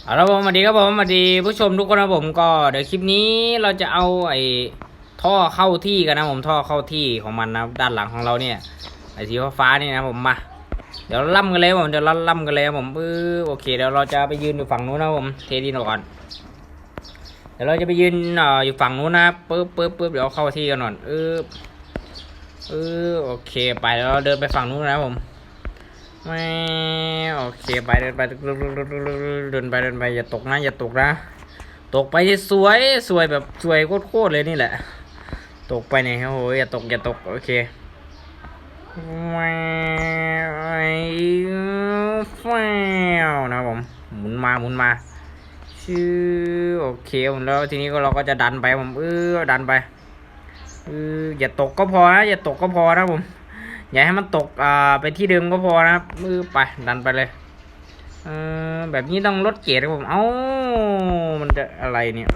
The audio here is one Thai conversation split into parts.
เอาละผมสวัสดีครับผมสวัสดีผู้ชมทุกคนนะผมก็เดี๋ยวคลิปนี้เราจะเอาไอ้ท่อเข้าที่กันนะผมท่อเข้าที่ของมันนะด้านหลังของเราเนี่ยไอ้สีฟ้านี่นะผมมาเดี๋ยวล่ำกันเลยผมเดี๋ยวเราล่ำกันเลยผมปื้อโอเคเดี๋ยวเราจะไปยืนอยู่ฝั่งนู้นนะผมเทดินออกก่อนเดี๋ยวเราจะไปยืนอ่ออยู่ฝั่งนู้นนะปึ๊บปึ๊บปึ๊บเดี๋ยวเข้าที่กันหน่อยเออเออโอเค ไปแล้วเราเดินไปฝั่งนู้นนะผม ไม่โอเคไปเดินไปเดินไปเดินไปอย่าตกนะอย่าตกนะ ตกไปที่สวยสวยแบบสวยโคตรเลยนี่แหละ ตกไปเนี่ยโอ้โหอย่าตกอย่าตกโอเคแฟวนะผมหมุนมาหมุนมาชื่อโอเคผมแล้วทีนี้ก็เราก็จะดันไปผมเออดันไปเอออย่าตกก็พอนะอย่าตกก็พอนะผม อย่าให้มันตกอ่าไปที่เดิมก็พอนะครับมือไปดันไปเลยเออแบบนี้ต้องลดเกียร์ครับผม เอ้า มันจะอะไรเนี่ย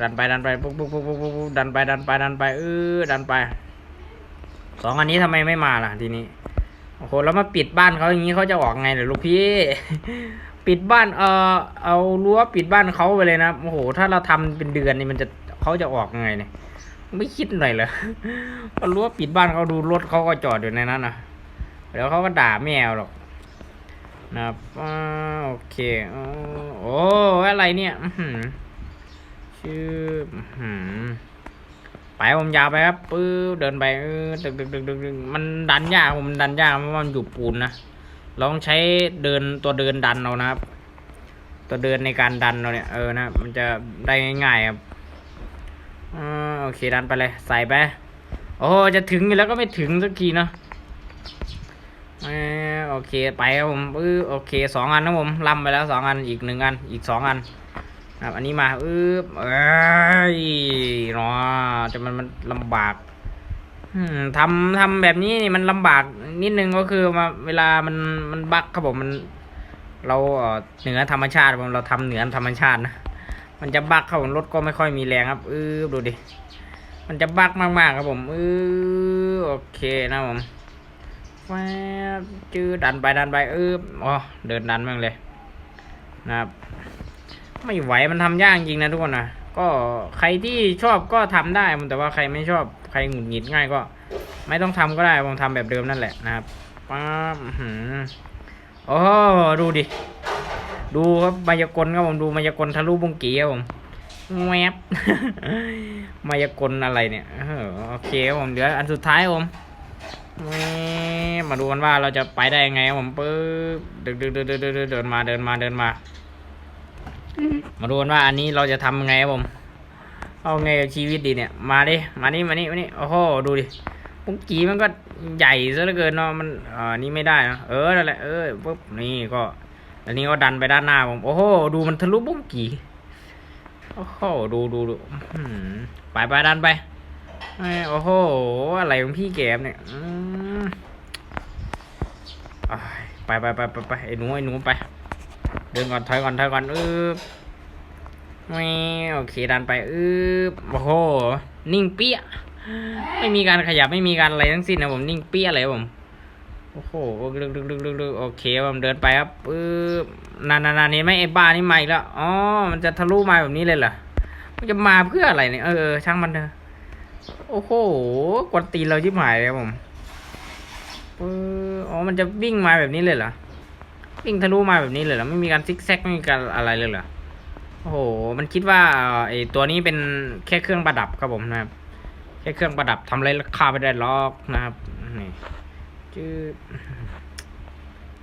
ดันไปดันไปปุ๊บปุ๊บปุ๊บปุ๊บปุ๊บดันไปดันไปดันไปเออดันไปสองอันนี้ทำไมไม่มาล่ะทีนี้โอ้โหแล้วมาปิดบ้านเขาอย่างนี้เขาจะออกไงเดี๋ยวลูกพี่ ปิดบ้านเออเอารั้วปิดบ้านเขาไปเลยนะโอ้โหถ้าเราทำเป็นเดือนนี่มันจะเขาจะออกไงเนี่ย ไม่คิดหน่อยเหรอก็รู้ว่าปิดบ้านเขาดูรถเขาก็จอดอยู่ในนั้นนะเดี๋ยวเขาก็ด่าแมวหรอกนะครับโอเคโอ้อะไรเนี่ยชื่อไปผมยาวไปครับปื้อเดินไปเออดึกดึกดึกดึกดึกมันดันยากผมมันดันยากเพราะมันอยู่ปูนนะลองใช้เดินตัวเดินดันเอานะครับ ตัวเดินในการดันเราเนี่ยเออนะมันจะได้ง่ายๆครับอ่า อเคดันไปเลย ใส่ไป โอ้จะถึงแล้วก็ไม่ถึงสักทีเนาะโอเคไปครับผมเออโอเคสองอันนะผมล่ำไปแล้วสองอันอีกหนึ่งอันอีกสองอันครับอันนี้มาเออเอ้ยเนาะจะมันมันลำบากทำทำแบบนี้นี่มันลำบากนิดนึงก็คือมาเวลามันมันบักครับผมมันเราเอ่อเหนือธรรมชาติผมเราทำเหนือธรรมชาตินะมันจะบักครับผมรถก็ไม่ค่อยมีแรงครับเออดูดิ มันจะบักมากๆครับผมเออโอเคนะผมแวบจื้อดันไปดันไปเอออ๋อเดินดันมั่งเลยนะครับไม่ไหวมันทำยากจริงนะทุกคนนะก็ใครที่ชอบก็ทำได้แต่ว่าใครไม่ชอบใครหงุดหงิดง่ายก็ ไม่ต้องทำก็ได้ผมทำแบบเดิมนั่นแหละนะครับป๊าบอื้อหือโอ้ดูดิ ดูครับมายากลครับผมดูมายากลทะลุบุงกีครับผม แวบมายากลอะไรเนี่ยโอเคครับผมเดี๋ยวอันสุดท้ายครับผมมาดูกันว่าเราจะไปได้ยังไงครับผมปึ๊บเดินเดินเดินเดินเดินเดินมาเดินมาเดินมา มาดูกันว่าอันนี้เราจะทำยังไงครับผมเอาไงกับชีวิตดีเนี่ย มาดิมานี่มานี่มานี่โอ้โหดูดิปุ้งกี้มันก็ใหญ่ซะเหลือเกินเนาะมันอ่านี่ไม่ได้นะเออนั่นแหละเออปุ๊บนี่ก็ อันนี้ก็ดันไปด้านหน้าผมโอ้โหดูมันทะลุปุ้งกี้ โอ้โห ดูดูดูไปไปดันไปโอ้โห อะไรของพี่แกมเนี่ยอืมอ้ายไปไปไปไปไปไอ้หนูไอ้หนูไป เดินก่อนถอยก่อนถอยก่อนเออไม่โอเคดันไปเออโอ้โห นิ่งเปี้ย ไม่มีการขยับไม่มีการอะไรทั้งสิ้นนะผมนิ่งเปี้ยเลยผม โอ้โหลึกลึกลึกลึกลึกโอเคผมเดินไปครับปึ๊บนานนานเห็นไหมไอ้บ้านี่มาอีกแล้วอ๋อมันจะทะลุมาแบบนี้เลยเหรอมันจะมาเพื่ออะไรเนี่ยเออช่างมันเถอะโอ้โหกวนตีนเราชิบหายเลยครับผมปึ๊บอ๋อมันจะวิ่งมาแบบนี้เลยเหรอวิ่งทะลุมาแบบนี้เลยเหรอไม่มีการซิกแซกไม่มีการอะไรเลยเหรอโอ้โห มันคิดว่าไอ้ตัวนี้เป็นแค่เครื่องประดับครับผมนะครับ แค่เครื่องประดับทำอะไรราคาไม่ได้หรอกนะครับนี่ จืด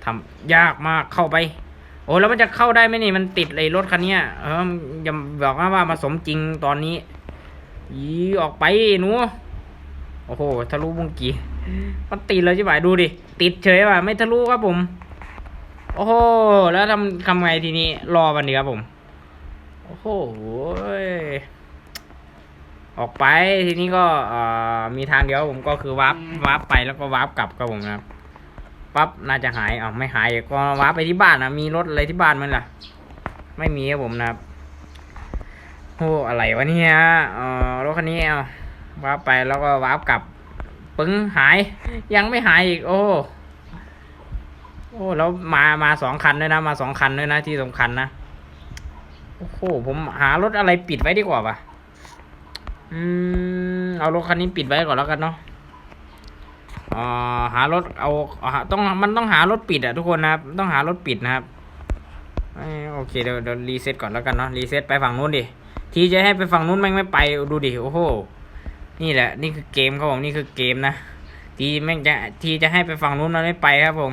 ทำยากมากเข้าไป โอ้แล้วมันจะเข้าได้ไหมนี่มันติดไอ้รถคันนี้เอออย่าบอกนะว่ามาสมจริงตอนนี้ยีออกไปหนูโอ้โหทะลุบุงกี้มันติดเลยใช่ไหมดูดิติดเฉยว่ะไม่ทะลุครับผม โอ้โหแล้วทำทำไงทีนี้รอวันนี้ครับผม โอ้โห ออกไปทีนี้ก็เอ่อมีทางเดียวผมก็คือวาร์ปวาร์ปไปแล้วก็วาร์ปกลับครับผมนะครับปั๊บน่าจะหายอ้าวไม่หายอีกก็วาร์ปไปที่บ้านนะมีรถอะไรที่บ้านมั้ยล่ะ ไม่มีครับผมนะครับโอ้อะไรวะเนี่ยเอ่อรถคันนี้เอาวาร์ปไปแล้วก็วาร์ปกลับปึ้งหาย ยังไม่หายอีก โอ้โโอ้แล้วมามาสองคันด้วยนะ มาสองคันด้วยนะที่สำคัญนะโอ้โหผมหารถอะไรปิดไว้ดีกว่าปะ อืม เอารถคันนี้ปิดไว้ก่อนแล้วกันเนาะอ่าหารถเอาเอาต้องมันต้องหารถปิดอะทุกคนนะครับ ต้องหารถปิดนะครับโอเคเดี๋ยวเดี๋ยวรีเซ็ตก่อนแล้วกันเนาะรีเซ็ตไปฝั่งนู้นดิทีจะให้ไปฝั่งนู้นแม่งไม่ไปดูดิโอ้โหนี่แหละ นี่คือเกมครับผมนี่คือเกมนะทีแม่งจะทีจะให้ไปฝั่งนู้นมันไม่ไปครับผม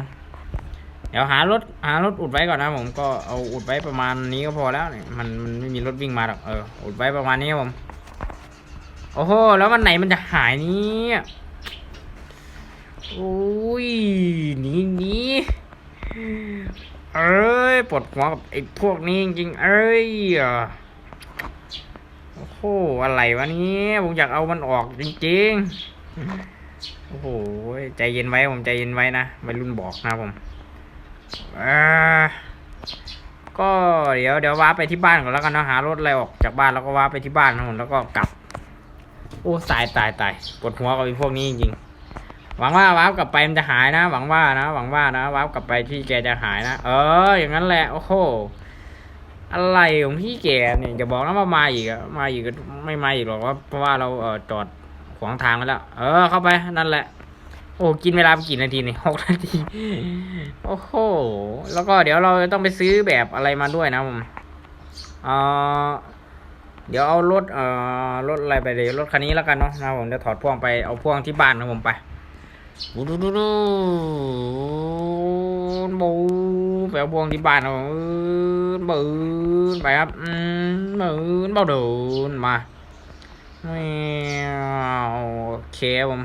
เดี๋ยวหารถหารถอุดไว้ก่อนนะผมก็เอาอุดไว้ประมาณนี้ก็พอแล้ว มันมันไม่มีรถวิ่งมาหรอกเอออุดไว้ประมาณนี้ครับผม โอ้โห แล้ววันไหนมันจะหายเนี่ยโอ้ยหนีหนีเอ้ย ปวดหัวกับไอ้พวกนี้จริงเอ้ย โอ้โห อะไรวะเนี่ยผมอยากเอามันออกจริงๆ โอ้โห ใจเย็นไว้ผมใจเย็นไว้นะไม่รุ่นบอกนะผมอ่าก็เดี๋ยวเดี๋ยวว้าร์ปไปที่บ้านก่อนแล้วกันนะหารถอะไรออกจากบ้านแล้วก็ว้าร์ปไปที่บ้านนะผมแล้วก็กลับ โอ้ตายตายตายปวดหัวกับไอ้พวกนี้จริงๆหวังว่าวาร์ปกลับไปมันจะหายนะ หวังว่านะหวังว่านะวาร์ปกลับไปที่แกจะหายนะเออ อย่างนั้นแหละโอ้โหอะไรของพี่แกเนี่ยจะบอกนะว่ามาอีกอะมาอีกก็ไม่มาอีกหรอกว่าเพราะว่าเราเออจอดขวางทางไว้แล้ว เออ เข้าไปนั่นแหละ โอ้กินเวลาไปกี่นาทีนี่หกนาทีโอ้โหแล้วก็เดี๋ยวเราจะต้องไปซื้อแบบอะไรมาด้วยนะผมเอ่อ เดี๋ยวเอารถเอ่อรถอะไรไปเดี๋ยวรถคันนี้แล้วกันเนาะนะผมเดี๋ยวถอดพ่วงไปเอาพ่วงที่บ้านนะผมไปดูดูดูดูบูไปเอาพ่วงที่บ้านนะผมบืนไปครับอืมบืนเบาดินมาแมวโอเคผม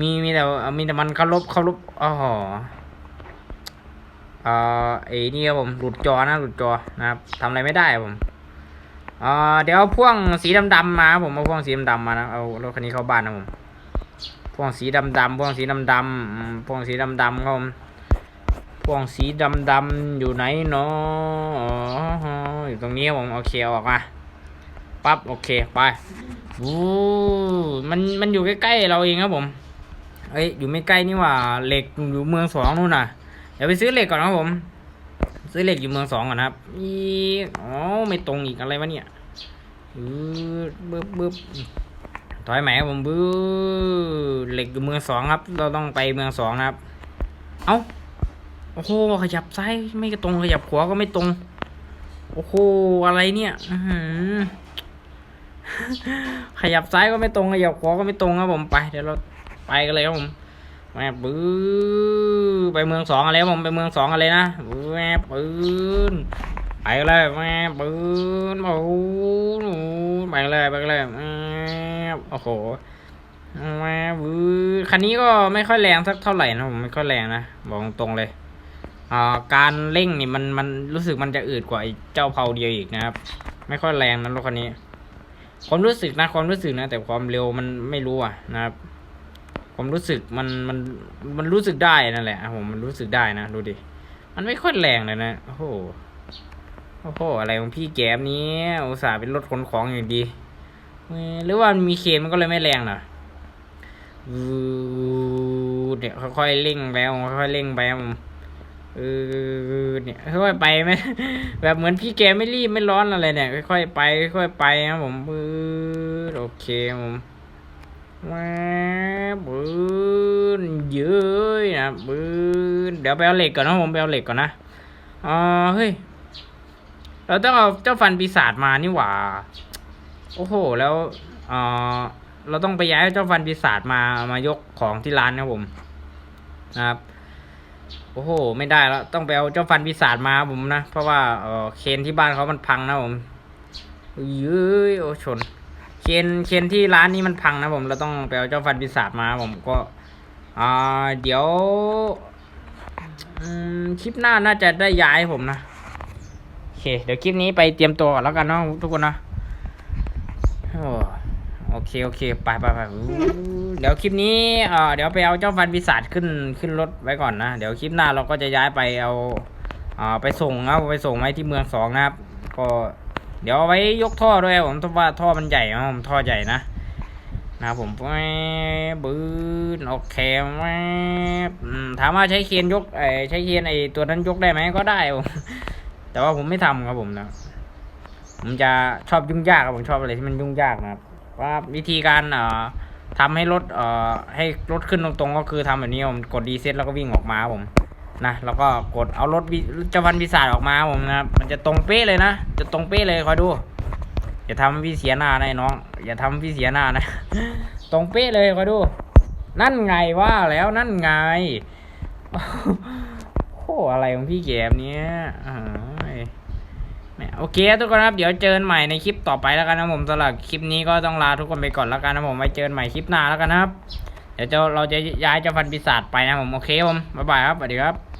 มีมีแต่เอ่อมีแต่มันเคารพเคารพอ๋อเอ่อไอ้นี่ครับผมหลุดจอนะหลุดจอนะครับทำอะไรไม่ได้ผม อ่อเดี๋ยวพ่วงสีดำๆมาครับผมเอาพ่วงสีดำๆมานะเอารถคันนี้เข้าบ้านนะผมพ่วงสีดำๆพ่วงสีดำๆพ่วงสีดำๆครับผมพ่วงสีดำๆอยู่ไหนเนาะออยู่ตรงนี้ผมโอเคอออกมาปั๊บโอเคไปอู้มันมันอยู่ใกล้ๆเราเองครับผมเอ้ยอยู่ไม่ใกล้นี่ว่าเหล็กอยู่เมืองสองนู่นน่ะเดี๋ยวไปซื้อเหล็กก่อนครับผม ซื้อเหล็กอยู่เมืองสองก่อนนะครับอีอ๋อไม่ตรงอีกอะไรวะเนี่ยบึ๊บบึ๊บบึ๊บถอยไหมครับผมบึ๊บเหล็กอยู่เมืองสองครับ เราต้องไปเมืองสองนะครับ เอ้าโอ้โหขยับซ้ายไม่ตรงขยับขวาก็ไม่ตรง โอ้โหอะไรเนี่ยขยับซ้ายก็ไม่ตรงขยับขวาก็ไม่ตรงครับผมไปเดี๋ยวเราไปกันเลยครับผม แม่ปื้ไปเมืองสองอะไรผมไปเมืองสองอะไรนะแม่ปืนไปเลยแม่ปืนโอ้โหไปเลยไปเลยแม่โอ้โหแม่ปื้อคันนี้ก็ไม่ค่อยแรงสักเท่าไหร่นะผมไม่ค่อยแรงนะบอกตรงๆเลยอ่าการเร่งนี่มันมันรู้สึกมันจะอืดกว่าไอ้เจ้าเพาเดียวอีกนะครับ ไม่ค่อยแรงนะรถคันนี้ความรู้สึกนะความรู้สึกนะ แต่ความเร็วมันไม่รู้อะนะครับ ผมรู้สึกมันมันมันรู้สึกได้นั่นแหละผมมันรู้สึกได้นะดูดิมันไม่ค่อยแรงเลยนะโอ้โหโอ้โหอะไรของพี่แกมนี้อุตส่าห์เป็นรถขนของอย่างดีหรือว่ามันมีเคมันก็เลยไม่แรงเหรอเนี่ยค่อยๆเร่งไปมันค่อยๆเร่งไปครับผมเออเนี่ยค่อยๆไปไหมแบบเหมือนพี่แกไม่รีบไม่ร้อนอะไรเนี่ย ค่อยๆไปค่อยๆไปครับผมปื๊ดโอเคผม แม่ปืนเยืยนะปืนเดี๋ยวไปเอาเหล็กก่อนนะผมไปเอาเหล็กก่อนนะอ๋อเฮ้ยเราต้องเอาเจ้าฟันปีศาจมานี่หว่า โอ้โห แล้วเอ่อเราต้องไปย้ายเจ้าฟันปีศาจมามายกของที่ร้านนะผมนะครับ โอ้โห ไม่ได้แล้วต้องไปเอาเจ้าฟันปีศาจมาผมนะ เพราะว่าเออเคนที่บ้านเขามันพังนะผมเยืยโอ้ชน เคนเคนที่ร้านนี้มันพังนะผม เราต้องไปเอาเจ้าฟันปีศาจมาผมก็อ่าเดี๋ยวคลิปหน้าน่าจะได้ย้ายผมนะโอเค เดี๋ยวคลิปนี้ไปเตรียมตัวก่อนแล้วกันเนาะทุกคนนะโอเคโอเคไปไปไปเดี๋ยวคลิปนี้เอ่อเดี๋ยวไปเอาเจ้าฟันปีศาจขึ้นขึ้นรถไว้ก่อนนะ เดี๋ยวคลิปหน้าเราก็จะย้ายไปเอาอ่าไปส่งนะไปส่งไว้ที่เมืองสองนะครับ ก็ เดี๋ยวเอาไว้ยกท่อด้วยผมเพราะว่าท่อมันใหญ่ผมท่อใหญ่นะนะผมแวบบืนโอเคแวบถามว่าใช้เคียนยกไอใช้เคียนไอตัวนั้นยกได้ไหมก็ได้ผมแต่ว่าผมไม่ทำครับผมนะผมจะชอบยุ่งยากครับผมชอบอะไรที่มันยุ่งยากนะครับว่าวิธีการเอ่อทำให้รถเอ่อให้รถขึ้นตรงๆก็คือทำแบบนี้ผมกดดีเซ็ตแล้วก็วิ่งออกมาครับผม นะแล้วก็กดเอารถวิเจ้าพันธุ์ปีศาจออกมาผมนะมันจะตรงเป๊ะเลยนะจะตรงเป๊ะเลยคอยดูอย่าทำพี่เสียหน้านะไอ้น้อง อย่าทำพี่เสียหน้านะ ตรงเป๊ะเลยคอยดู นั่นไงว่าแล้วนั่นไงโอ้อะไรของพี่แกมเนี้ยอโอเคทุกคนครับเดี๋ยวเจอกันใหม่ในคลิปต่อไปแล้วกันนะผมสำหรับคลิปนี้ก็ต้องลาทุกคนไปก่อนแล้วกันนะผมไว้เจอกันใหม่คลิปหน้าแล้วกันนะครับ เดี๋ยวเราจะย้ายเจ้าพันปีศาจไปนะผม โอเคผม บ๊ายบายครับ สวัสดีครับ